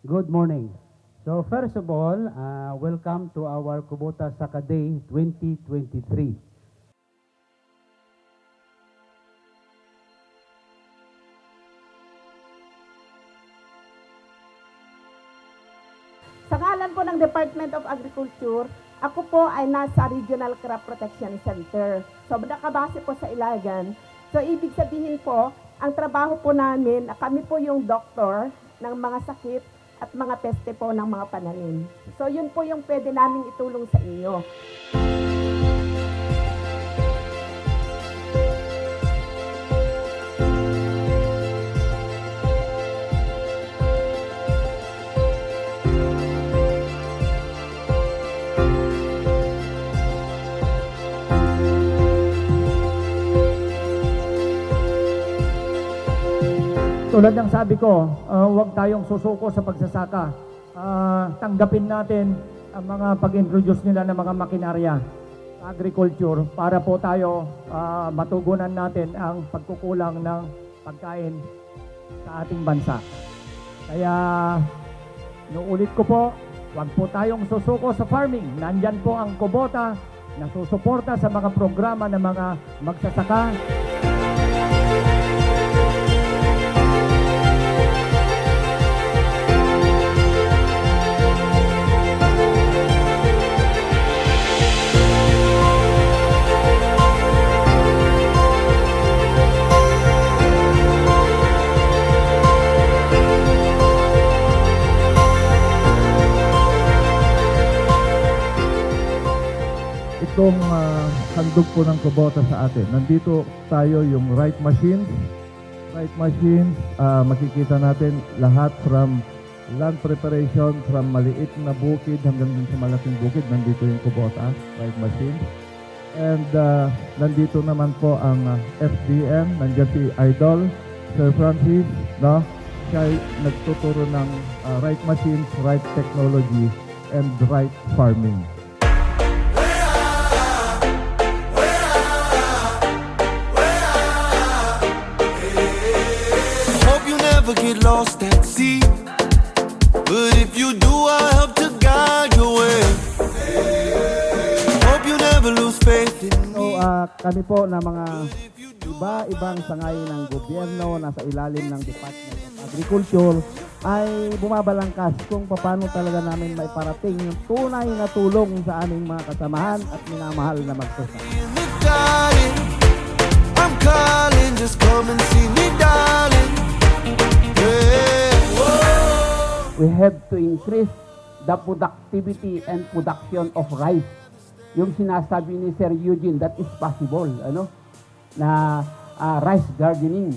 Good morning. So first of all, uh, welcome to our Kubota Saka Day 2023. Sa ngalan po ng Department of Agriculture, ako po ay nasa Regional Crop Protection Center. So, nakabase po sa Ilagan. So, ibig sabihin po, ang trabaho po namin, kami po yung doktor ng mga sakit at mga peste po ng mga pananim. So, yun po yung pwede namin itulong sa inyo. Tulad ng sabi ko, uh, huwag tayong susuko sa pagsasaka. Ah, tanggapin natin ang mga pag-introduce nila ng mga makinarya agriculture para po tayo ah, matugunan natin ang pagkukulang ng pagkain sa ating bansa. Kaya, nuulit ko po, huwag po tayong susuko sa farming. Nandyan po ang Kubota na susuporta sa mga programa ng mga magsasaka, itong ah, handog po ng Kubota sa atin. Nandito tayo yung right machines. Right machines, ah, makikita natin lahat from land preparation, from maliit na bukid hanggang sa malaking bukid. Nandito yung Kubota, right machines. And ah, nandito naman po ang ah, FDM, nandiyan si Idol, Sir Francis, no? Siya nagtuturo ng ah, right machines, right technology, and right farming. Get lost at sea. But if you do, I help to guide your way. Hope you never lose faith in me. So uh, kami po na mga iba-ibang sangay ng gobyerno nasa ilalim ng Department of Agriculture ay bumabalangkas kung paano talaga namin maiparating yung tunay na tulong sa aming mga kasamahan at minamahal na garden, I'm calling, just come and see me, darling. We have to increase the productivity and production of rice. Yung sinasabi ni Sir Eugene, that is possible, ano? Na ah, rice gardening.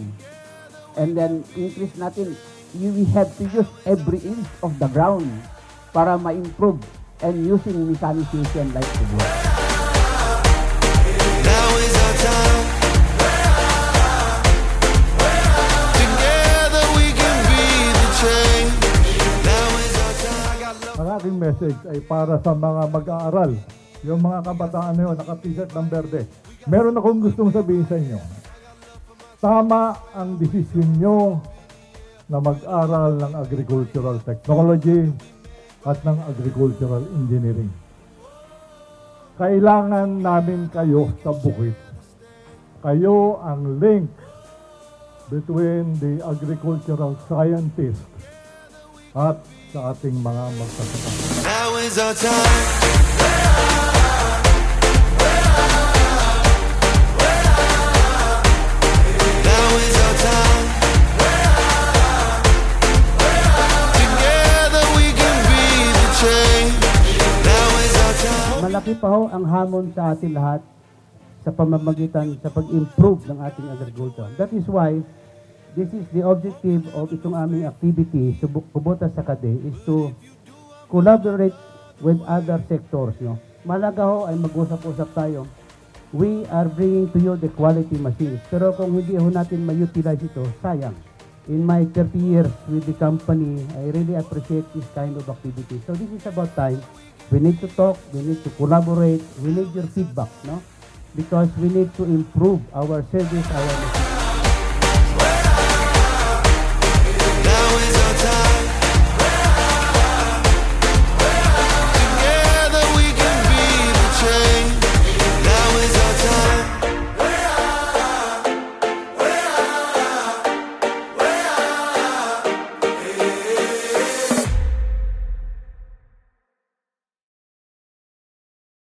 And then increase natin, you we have to use every inch of the ground para ma-improve and using mechanization like the work. Aking message ay para sa mga mag-aaral. Yung mga kabataan na yun, naka-t-shirt ng berde. Meron akong gustong sabihin sa inyo. Tama ang desisyon nyo na mag-aral ng agricultural technology at ng agricultural engineering. Kailangan namin kayo sa bukid. Kayo ang link between the agricultural scientist at sa ating mga magsasaka. Now is our time. Now is our time. Together we can be the change. Now is our time. Malaki pa ho ang hamon sa atin lahat sa pamamagitan sa pag-improve ng ating agriculture. That is why this is the objective of itong aming activity sa Bu- Kubota Sakade is to collaborate with other sectors. No? Malaga ho ay mag-usap-usap tayo. We are bringing to you the quality machines. Pero kung hindi ho natin ma-utilize ito, sayang. In my 30 years with the company, I really appreciate this kind of activity. So this is about time. We need to talk, we need to collaborate, we need your feedback, no? Because we need to improve our service, our